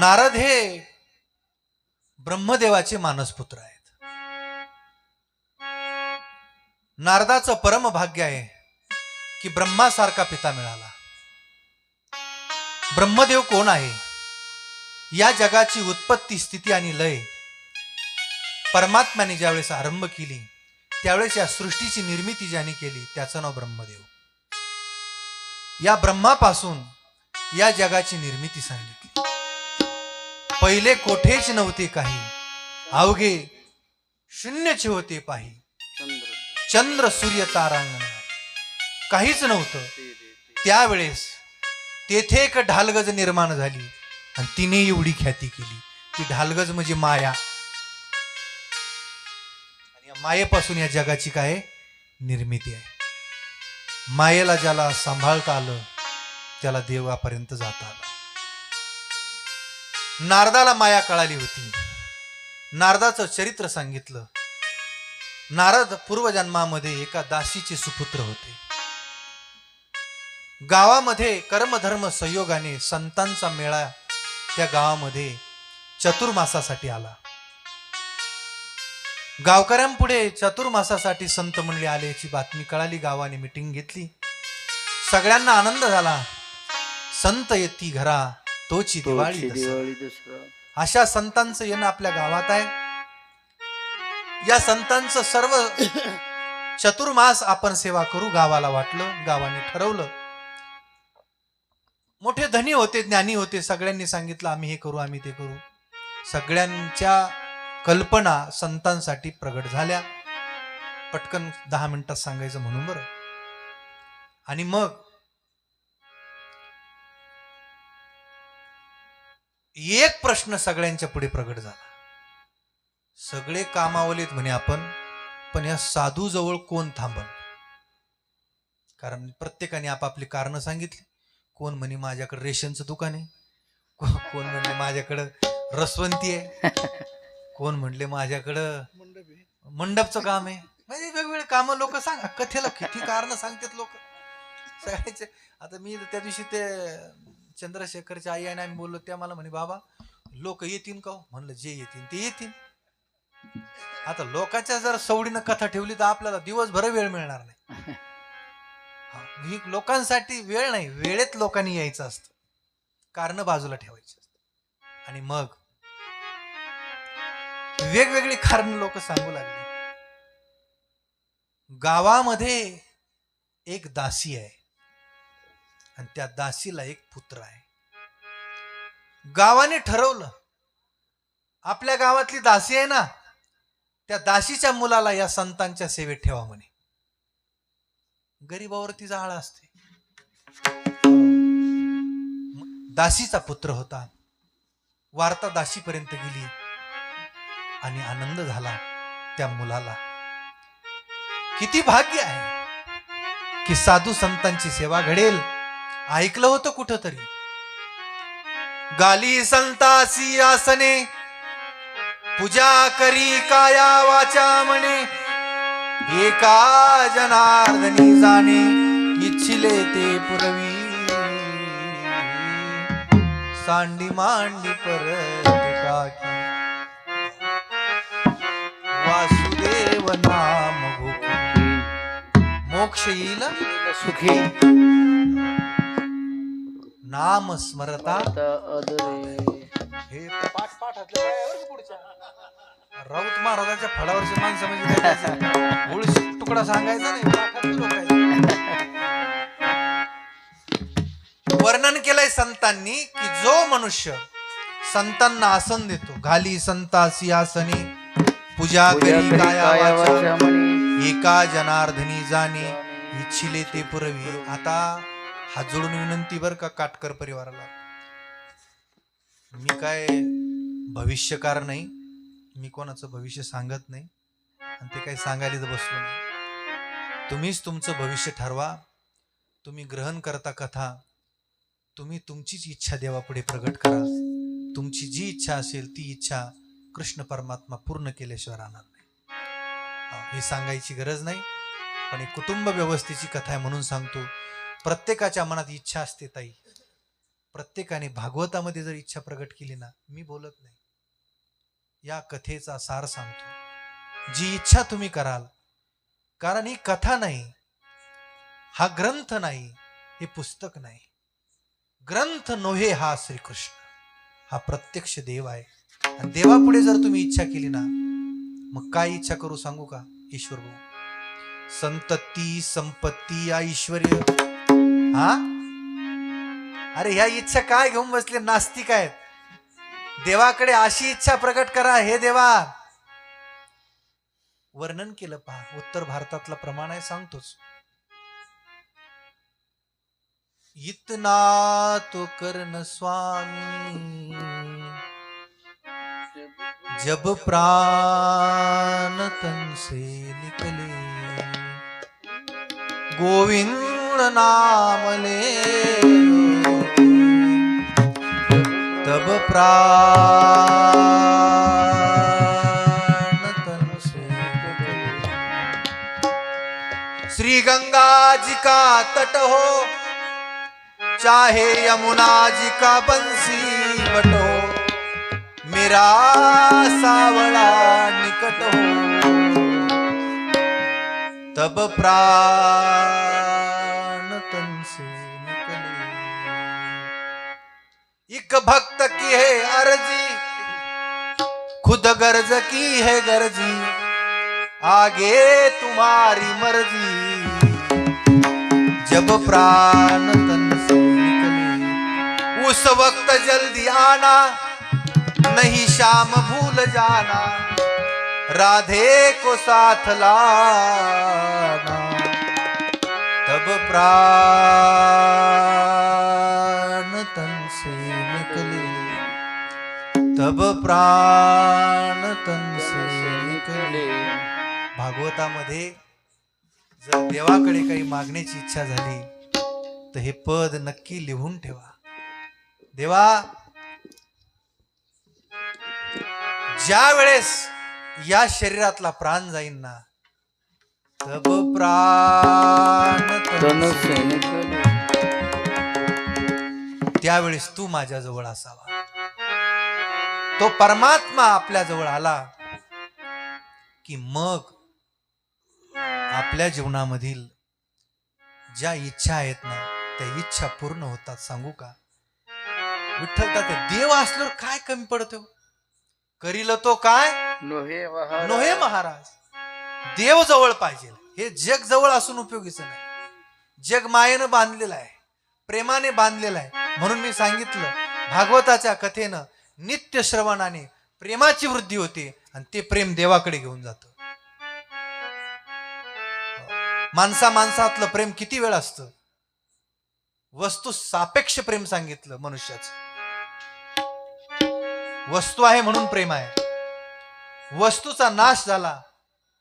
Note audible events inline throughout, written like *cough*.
नारद हे ब्रह्मदेवाचे मानसपुत्र आहेत. नारदाचं परम भाग्य आहे की ब्रह्मासारखा पिता मिळाला. ब्रह्मदेव कोण आहे? या जगाची उत्पत्ती स्थिती आणि लय परमात्म्याने ज्यावेळेस आरंभ केली त्यावेळेस या सृष्टीची निर्मिती ज्याने केली त्याचं नाव ब्रह्मदेव. या ब्रह्मापासून या जगाची निर्मिती सांगितली. पहिले कोठेच नव्हते काही. अवघे शून्यचे होते पाही. चंद्र सूर्य तारांगण. काहीच नव्हतं. त्यावेळेस तेथे एक ढालगज निर्माण झाली आणि तिने एवढी ख्याती केली. ती ढालगज म्हणजे माया. आणि या मायेपासून या जगाची काय निर्मिती आहे. मायेला ज्याला सांभाळता आलं त्याला देवापर्यंत जाता आलं. नारदाला माया कळाली होती. नारदाचं चरित्र सांगितलं. नारद पूर्वजन्मामध्ये एका दासीचे सुपुत्र होते. गावामध्ये कर्मधर्म संयोगाने संतांचा मेळा त्या गावामध्ये चतुर्मासासाठी आला. गावकऱ्यांपुढे चतुर्मासासाठी संत मंडळी आल्याची बातमी कळाली गावाने मिटिंग घेतली. सगळ्यांना आनंद झाला. संत येती घरा तोची दिवाळी दसरा. अशा संतांचं येणं आपल्या गावात आहे. या संतांचं सर्व *coughs* चतुर्मास आपण सेवा करू गावाला वाटलं गावाने ठरवलं. मोठे धनी होते ज्ञानी होते सगळ्यांनी सांगितलं आम्ही हे करू आम्ही ते करू. सगळ्यांच्या कल्पना संतांसाठी प्रगट झाल्या. पटकन दहा मिनिटात सांगायचं म्हणून बरं. आणि मग एक प्रश्न सगळ्यांच्या पुढे प्रगट झाला. सगळे कामावलेत म्हणे आपण पण या साधू जवळ कोण थांबल? कारण प्रत्येकाने आपापली कारण सांगितली. कोण म्हणे माझ्याकडे रेशनचं दुकान आहे? कोण म्हणले माझ्याकडं रसवंती आहे? *laughs* कोण म्हणले माझ्याकडं मंडपचं काम आहे? म्हणजे वेगवेगळे काम लोक सांग. कथेला किती कारण सांगतात लोक? सगळ्याचे आता मी त्या दिवशी ते चंद्रशेखरच्या आई आणि आम्ही बोललो त्या मला म्हणे बाबा लोक येतील का हो?" म्हणलं जे येतील ते येतील आता लोकांच्या जर सवडीनं कथा ठेवली तर आपल्याला दिवसभर वेळ मिळणार नाही. *laughs* हा, लोकांसाठी वेळ नाही वेळेत लोकांनी यायचं असतं. कारण बाजूला ठेवायची असतात आणि मग वेगवेगळी कारण लोक सांगू लागली. गावामध्ये एक दासी आहे. आणि त्या दासीला एक पुत्र आहे. गावाने ठरवलं आपल्या गावातली दासी आहे ना त्या दासीच्या मुलाला या संतांच्या सेवेत ठेवा म्हणे. गरीबावरती जाळ असते. दासीचा पुत्र होता. वार्ता दासीपर्यंत गेली आणि आनंद झाला त्या मुलाला. किती भाग्य आहे की साधू संतांची सेवा घडेल. ऐकलं होतं कुठंतरी. गाली संतासी आसने पूजा करी काया वाचा म्हणे एका जनार्दनी जाणे इच्छिले ते पुरवी. सांडी मांडी परत टाकी. वासुदेव नाम मोक्ष येईल. सुखी. नाम स्मरता. हे पाठ पाठातलं राऊत महाराजाच्या फळावरची माणसं म्हणजे काय त्याचं? ओळशी तुकडा सांगायचा नाही. वर्णन केलंय संतांनी की जो मनुष्य संतांना आसन देतो घाली संतासी आसने पूजा करी काया एका जनार्दनी जाणे इच्छिले ते पुरवी. आता हात जोडून विनंती बर का काटकर परिवाराला. मी काय भविष्यकार नाही मी कोणाचं भविष्य सांगत नाही आणि ते काही सांगायला बसलो नाही. तुम्हीच तुमचं भविष्य ठरवा तुम्ही ग्रहण करता कथा तुम्ही तुमचीच इच्छा देवापुढे प्रगट करा. तुमची जी इच्छा असेल ती इच्छा कृष्ण परमात्मा पूर्ण केल्याशिवाय राहणार नाही. हे सांगायची गरज नाही पण एक कुटुंब व्यवस्थेची कथा आहे म्हणून सांगतो. प्रत्येकाच्या मनात इच्छा असते ताई. प्रत्येकाने भागवतामध्ये जर इच्छा प्रकट केली ना मी बोलत नाही. या कथेचा सार सांगतो. जी इच्छा तुम्ही कराल कारण ही कथा नाही हा ग्रंथ नाही हे पुस्तक नाही. ग्रंथ नोहे हा श्रीकृष्ण. हा प्रत्यक्ष देव आहे. आणि देवापुढे जर तुम्ही इच्छा केली ना मग काय इच्छा करू सांगू का ईश्वर भाऊ? संतती संपत्ती ऐश्वर हा? अरे ह्या इच्छा काय घेऊन बसले? नास्तिक आहेत. देवाकडे अशी इच्छा प्रकट करा हे देवा. वर्णन केलं पहा. उत्तर भारतातला प्रमाण आहे सांगतोच. इतना तो कर्ण स्वामी जब प्राण तन से निकले। गोविंद नाम ले। तब प्राण तन से श्री गंगा जी का तट हो चाहे यमुना जी का बंसी बट हो मेरा सावड़ा निकट हो। तब प्राण एक भक्त की है अर्जी। खुद गर्ज की है गर्जी। आगे तुम्हारी मर्ज़ी। जब प्राण तन से निकले, उस वक्त जल्दी आना, नहीं शाम भूल जाना। राधे को साथ लाना, तब प्राण तब प्राण तन से निकले भागवतामध्ये जर देवाकडे काही मागण्याची इच्छा झाली तर हे पद नक्की लिहून ठेवा. देवा ज्या वेळेस या शरीरातला प्राण जाईन ना तब प्राण त्यावेळेस तू माझ्या जवळ असावा. तो परमात्मा आपल्या जवळ आला की मग आपल्या जीवनामधील ज्या इच्छा आहेत ना त्या इच्छा पूर्ण होतात. सांगू का? विठ्ठल तात्या देव असल्यावर काय कमी पडतो करील तो काय? नोहे महाराज. देव जवळ पाहिजे. हे जग जवळ असून उपयोगीचं नाही. जग मायेनं बांधलेलं आहे प्रेमाने बांधलेलं आहे. म्हणून मी सांगितलं भागवताच्या कथेनं नित्य श्रवणाने प्रेमाची वृद्धी होते आणि ते प्रेम देवाकडे घेऊन जातं. माणसा माणसातलं प्रेम किती वेळ असतं? वस्तू सापेक्ष प्रेम सांगितलं मनुष्याचं. वस्तू आहे म्हणून प्रेम आहे. वस्तूचा नाश झाला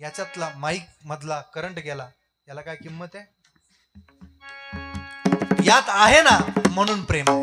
याच्यातला माईक मधला करंट गेला याला काय किंमत आहे? यात आहे ना म्हणून प्रेम आहे.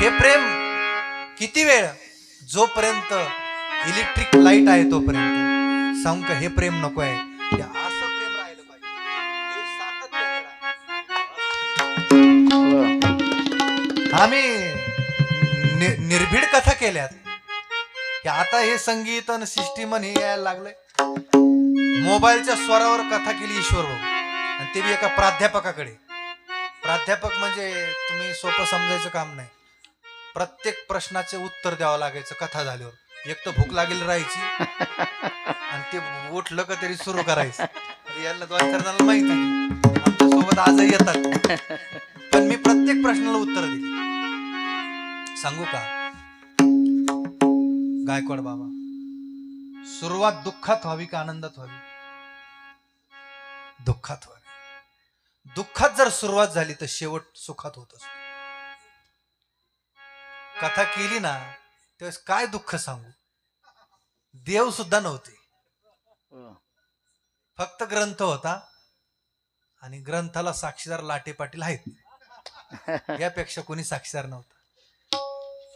हे प्रेम किती वेळ? जोपर्यंत इलेक्ट्रिक लाइट आहे तोपर्यंत. सांग का हे प्रेम नको आहे असं प्रेम राहिलं पाहिजे. आम्ही निर्भीड कथा केल्यात. की आता हे संगीत आणि सिस्टीम हे यायला लागलंय. मोबाईलच्या स्वरावर कथा केली ईश्वर भाऊ. आणि ते बी एका प्राध्यापकाकडे. प्राध्यापक म्हणजे तुम्ही सोपं समजायचं काम नाही. प्रत्येक प्रश्नाचे उत्तर द्यावं लागायचं कथा झाल्यावर. एक तर भूक लागेल राहायची. आणि ते उठलं का तरी सुरू करायचं. यांना याला दोन चार माहिती आहे. आमच्यासोबत आजही येतात. पण मी प्रत्येक प्रश्नाला उत्तर दिले सांगू का? गायकवाड बाबा सुरुवात दुःखात व्हावी का आनंदात व्हावी? दुःखात व्हावी. दुःखात जर सुरुवात झाली तर शेवट सुखात होत असतो. कथा केली ना त्यावेळेस काय दुःख सांगू? देव सुद्धा नव्हते. वा. फक्त ग्रंथ होता आणि ग्रंथाला साक्षीदार लाटे पाटील आहेत. यापेक्षा कोणी साक्षीदार नव्हता.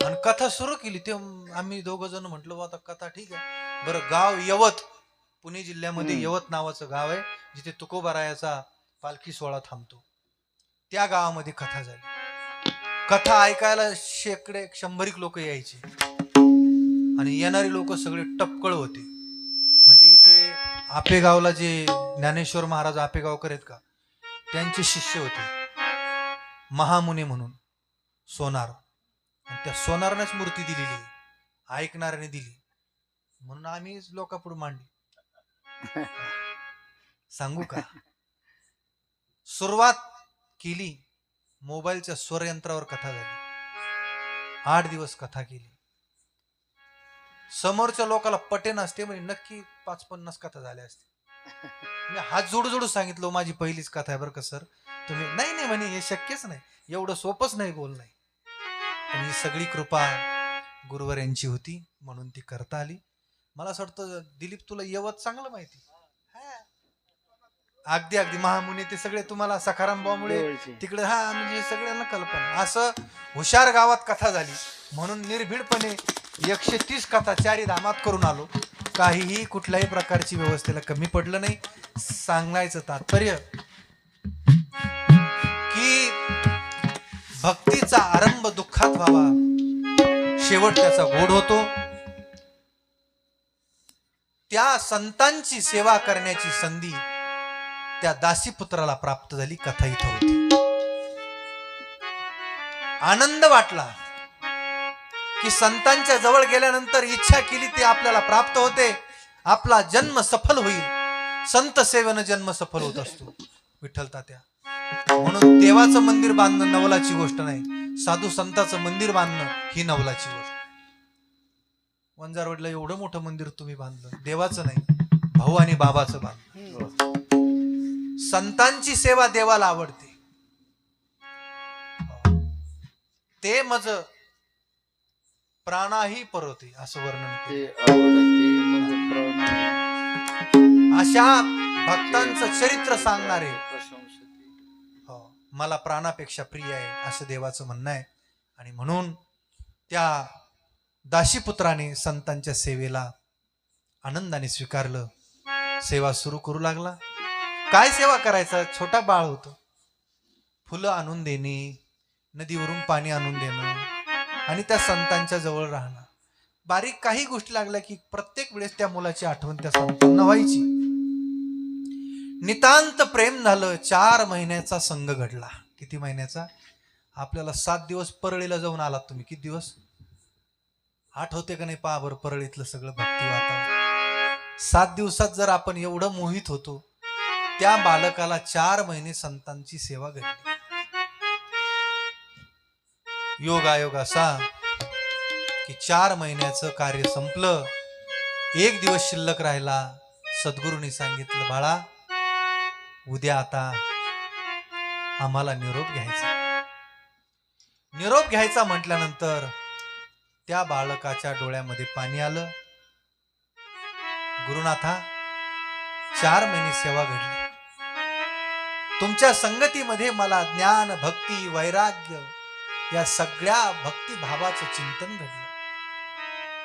आणि कथा सुरू केली ते आम्ही दोघ जण म्हटलो आता कथा ठीक आहे. बरं गाव यवत पुणे जिल्ह्यामध्ये. यवत नावाचं गाव आहे जिथे तुकोबारायाचा पालखी सोहळा थांबतो. त्या गावामध्ये कथा झाली. कथा ऐकायला शेकडे शंभरीक लोक यायचे. आणि येणारी लोक सगळे टपकळ होते. म्हणजे इथे आपेगावला जे ज्ञानेश्वर महाराज आपेगावकर आहेत का त्यांचे शिष्य होते. महामुने म्हणून सोनार. आणि त्या सोनारनेच मूर्ती दिलेली. ऐकणाऱ्याने दिली. म्हणून आम्ही लोकापुढे मांडली. *laughs* सांगू का? सुरुवात केली. मोबाईलच्या स्वरयंत्रावर कथा झाली. आठ दिवस कथा केली. समोरच्या लोकाला पटे नसते म्हणजे नक्की पाच पन्नास कथा झाल्या असते मी हात जोडू जोडू सांगितलं माझी पहिलीच कथा आहे बरं का सर. तुम्ही नाही नाही म्हणे हे शक्यच नाही. एवढं सोपंच नाही बोल नाही. पण ही सगळी कृपा गुरुवर यांची होती म्हणून ती करता आली. मला असं वाटतं दिलीप तुला यवत चांगलं माहिती. अगदी अगदी. महामुनी ते सगळे तुम्हाला सखाराम भाऊमुळे जवळचे. तिकडे हा म्हणजे सगळ्यांना कल्पना. असं हुशार गावात कथा झाली. म्हणून निर्भीडपणे एकशे तीस कथा चारी धामात करून आलो. काहीही कुठल्याही प्रकारची व्यवस्थेला कमी पडलं नाही. सांगायचं तात्पर्य की भक्तीचा आरंभ दुःखात व्हावा. शेवट त्याचा गोड होतो. त्या संतांची सेवा करण्याची संधी त्या दासीपुत्राला प्राप्त झाली कथा इथं होती. आनंद वाटला की संतांच्या जवळ गेल्यानंतर इच्छा केली ती आपल्याला प्राप्त होते. आपला जन्म सफल होईल. संत सेवेनं जन्म सफल होत असतो. विठ्ठल तात्या म्हणून देवाचं मंदिर बांधणं नवलाची गोष्ट नाही. साधू संताचं मंदिर बांधणं ही नवलाची गोष्ट. वंजारवडला एवढं मोठं मंदिर तुम्ही बांधलं. देवाचं नाही. भाऊ आणि बाबाचं बांधलं. संतांची सेवा देवाला आवडते. ते मज प्राणाही परवते असं वर्णन अशा भक्तांचं चरित्र सांगणारे. हो, मला प्राणापेक्षा प्रिय आहे असं देवाचं म्हणणं आहे. आणि म्हणून त्या दाशीपुत्राने संतांच्या सेवेला आनंदाने स्वीकारलं. सेवा सुरू करू लागला. काय सेवा करायचा? छोटा बाळ होतो. फुलं आणून देणे नदीवरून पाणी आणून देणं आणि त्या संतांच्या जवळ राहणं. बारीक काही गोष्टी लागल्या की प्रत्येक वेळेस त्या मुलाची आठवण त्या संतांना व्हायची. नितांत प्रेम झालं चार महिन्याचा संघ घडला. किती महिन्याचा? आपल्याला सात दिवस परळीला जाऊन आलात तुम्ही. किती दिवस? आठवते का नाही? पहा बरं परळीतलं सगळं भक्ती वातावरण. सात दिवसात जर आपण एवढं मोहित होतो त्या बालकाला चार महिने संतांची सेवा घडली. योग आयोग असा की चार महिन्याचं कार्य संपलं एक दिवस शिल्लक राहिला. सद्गुरूंनी सांगितलं बाळा उद्या आता आम्हाला निरोप घ्यायचा निरोप घ्यायचा म्हटल्यानंतर त्या बालकाच्या डोळ्यामध्ये पाणी आलं. गुरुनाथा चार महिने सेवा घडली. तुमच्या संगतीमध्ये मला ज्ञान भक्ती वैराग्य या सगळ्या भक्तिभावाचं चिंतन घडलं.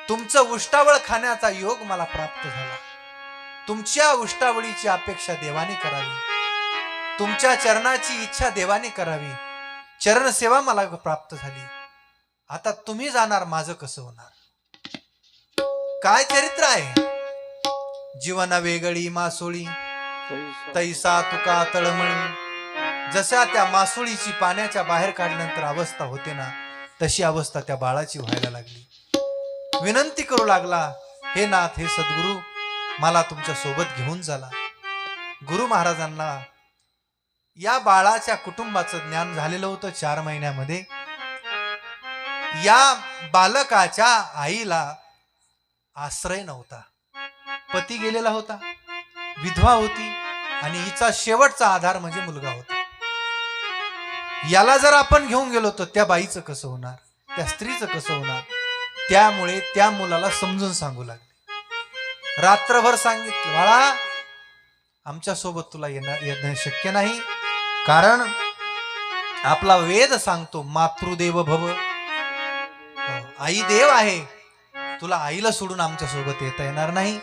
तुमचं उष्टावळ खाण्याचा योग मला प्राप्त झाला. तुमच्या उष्टावळीची अपेक्षा देवाने करावी. तुमच्या चरणाची इच्छा देवाने करावी. चरण सेवा मला प्राप्त झाली. आता तुम्ही जाणार माझं कसं होणार? काय चरित्र आहे? जीवन वेगळी मासोळी. तैसा तुका तळमळी जशा त्या मासुळीची पाण्याच्या बाहेर काढल्यानंतर अवस्था होते ना तशी अवस्था त्या बाळाची व्हायला लागली. विनंती करू लागला हे नाथ हे सद्गुरू मला तुमच्यासोबत घेऊन चला. गुरु महाराजांना या बाळाच्या कुटुंबाचं ज्ञान झालेलं होतं चार महिन्यामध्ये. या बालकाच्या आईला आश्रय नव्हता. पती गेलेला होता. विधवा होती. आणि हिचा शेवटचा आधार म्हणजे मुलगा होता. याला जर आपण घेऊन गेलो तर त्या बाईचं कसं होणार? त्या स्त्रीचं कसं होणार? त्यामुळे त्या मुलाला समजून सांगू लागले. रात्रभर सांगितलं बाळा आमच्यासोबत तुला येणं येणं शक्य नाही. कारण आपला वेद सांगतो मातृदेव भव. आई देव आहे. तुला आईला सोडून आमच्यासोबत येता येणार नाही.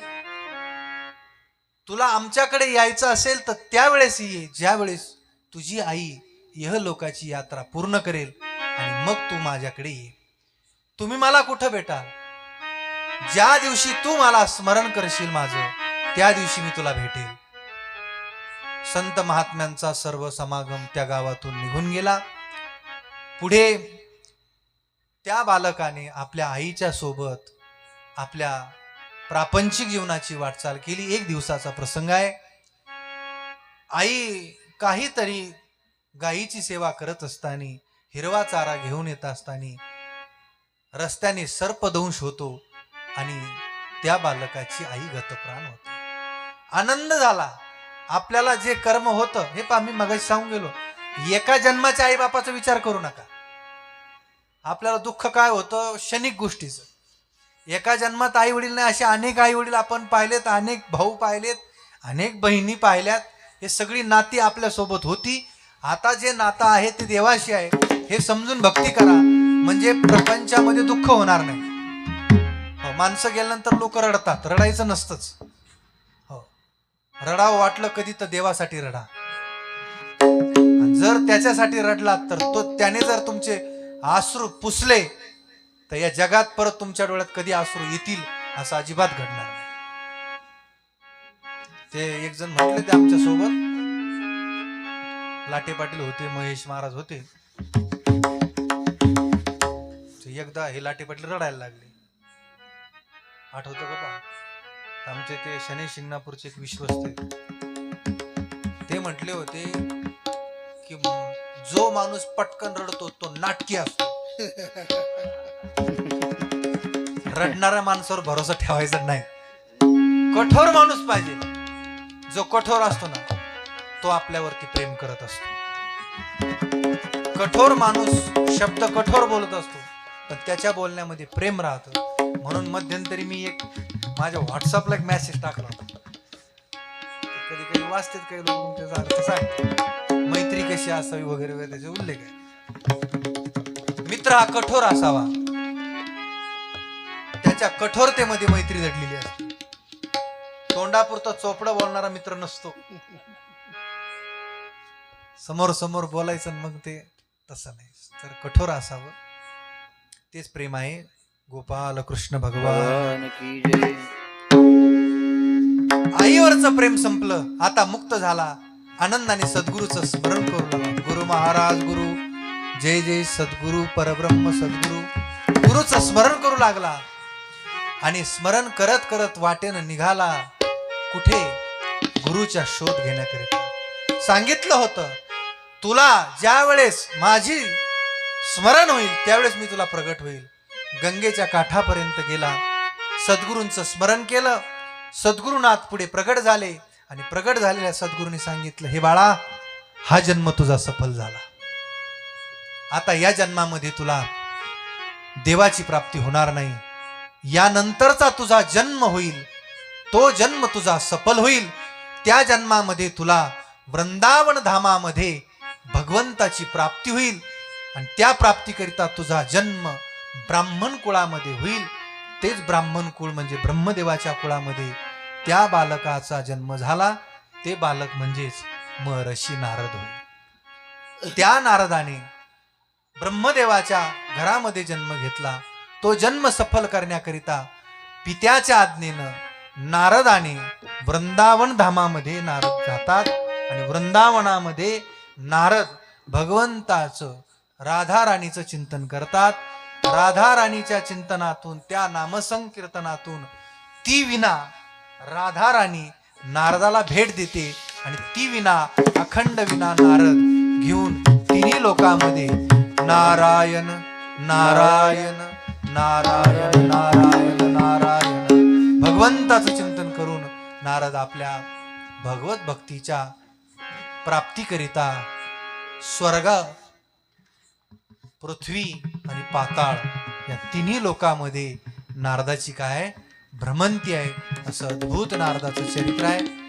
तुला आमच्याकडे यायचं असेल तर त्यावेळेस ये ज्यावेळेस तुझी आई यह लोकाची यात्रा पूर्ण करेल आणि मग तू माझ्याकडे ये. तुम्ही मला कुठं भेटाल? ज्या दिवशी तू मला स्मरण करशील माझं त्या दिवशी मी तुला भेटेल. संत महात्म्यांचा सर्व समागम त्या गावातून निघून गेला. पुढे त्या बालकाने आपल्या आईच्या सोबत आपल्या प्रापंचिक जीवनाची वाटचाल केली. एक दिवसाचा प्रसंग आहे. आई काहीतरी गायीची सेवा करत असताना हिरवा चारा घेऊन येत असताना रस्त्याने सर्पदंश होतो आणि त्या बालकाची आई गतप्राण होते. आनंद झाला. आपल्याला जे कर्म होतं हे पा मी मगाशी सांगून गेलो. एका जन्माच्या आई बापाचा विचार करू नका. आपल्याला दुःख काय होतं? क्षणिक गोष्टीचं. एका जन्मात आई वडील नाही असे अनेक आई वडील आपण पाहिलेत अनेक भाऊ पाहिलेत अनेक बहिणी पाहिल्यात. हे सगळी नाती आपल्यासोबत होती. आता जे नातं आहे ते देवाशी आहे. हे समजून भक्ती करा. म्हणजे प्रपंचामध्ये दुःख होणार नाही. हो, माणसं गेल्यानंतर लोक रडतात. रडायचं नसतंच. हो. रडावं वाटलं कधी तर देवासाठी रडा. जर त्याच्यासाठी रडलात तर तो त्याने जर तुमचे आश्रू पुसले तर या जगात परत तुमच्या डोळ्यात कधी आसरू येतील असं अजिबात घडणार नाही. ते एक जण म्हटले ते आमच्यासोबत. लाटे पाटील होते महेश महाराज होते. एकदा हे लाटे पाटील रडायला लागले. आठवतो का पहा आमचे ते शनी शिंगणापूरचे एक विश्वस्त ते म्हटले होते की जो माणूस पटकन रडतो तो नाटकी असतो. *laughs* रडणाऱ्या माणसावर भरोसा ठेवायचा नाही. कठोर माणूस पाहिजे. जो कठोर असतो ना तो आपल्यावरती प्रेम करत असतो. कठोर माणूस शब्द कठोर बोलत असतो पण त्याच्या बोलण्यामध्ये प्रेम राहतं. म्हणून मध्यंतरी मी एक माझ्या व्हॉट्सअपला एक मेसेज टाकला होता. कधी कधी वाचतात काही लोक त्याचा अर्थ मैत्री कशी असावी वगैरे वगैरे त्याचे उल्लेख आहे मित्र हा कठोर असावा. त्याच्या कठोरतेमध्ये मैत्री दडलेली असते. तोंडापुरता चोपडं बोलणारा मित्र नसतो. समोर समोर बोलायचं मग ते तसं नाही. तर कठोर असावं. तेच प्रेम आहे. गोपाल कृष्ण भगवान. आईवरचं प्रेम संपलं. आता मुक्त झाला. आनंदाने सद्गुरूचं स्मरण करू लागला गुरु महाराज गुरु. जय जय सद्गुरु परब्रह्म सद्गुरु. गुरुचं स्मरण करू लागला. आणि स्मरण करत करत वाटेनं निघाला कुठे? गुरुचा शोध घेण्याकरिता. सांगितलं होतं तुला ज्या वेळेस माझी स्मरण होईल त्यावेळेस मी तुला प्रगट होईल. गंगेच्या काठापर्यंत गेला. सद्गुरूंचं स्मरण केलं. सद्गुरुनाथ पुढे प्रगट झाले आणि प्रगट झालेल्या सद्गुरूंनी सांगितलं हे बाळा हा जन्म तुझा सफल झाला. आता या जन्मामध्ये तुला देवाची प्राप्ती होणार नाही. यानंतरचा तुझा जन्म होईल तो जन्म तुझा सफल होईल. त्या जन्मामध्ये तुला वृंदावन धामामध्ये भगवंताची प्राप्ती होईल आणि त्या प्राप्तीकरिता तुझा जन्म ब्राह्मण कुळामध्ये होईल. तेच ब्राह्मण कुळ म्हणजे ब्रह्मदेवाच्या कुळामध्ये त्या बालकाचा जन्म झाला. ते बालक म्हणजेच महर्षी नारद होय. त्या नारदाने ब्रह्मदेवाच्या घरामध्ये जन्म घेतला. तो जन्म सफल करण्याकरिता पित्याच्या आज्ञेनं नारदाने वृंदावन धामामध्ये नारद जातात आणि वृंदावनामध्ये नारद भगवंताचं राधा राणीचं चिंतन करतात. राधा राणीच्या चिंतनातून त्या नामसंकीर्तनातून ती विना राधा राणी नारदाला भेट देते आणि ती विना अखंड विना नारद घेऊन तिन्ही लोकांमध्ये नारायण नारायण नारायण नारायण नारायण. भगवंताचं चिंतन करून नारद आपल्या भगवत भक्तीच्या प्राप्तीकरिता स्वर्ग पृथ्वी आणि पाताळ या तिन्ही लोकांमध्ये नारदाची काय भ्रमंती आहे असं अद्भुत नारदाचं चरित्र आहे.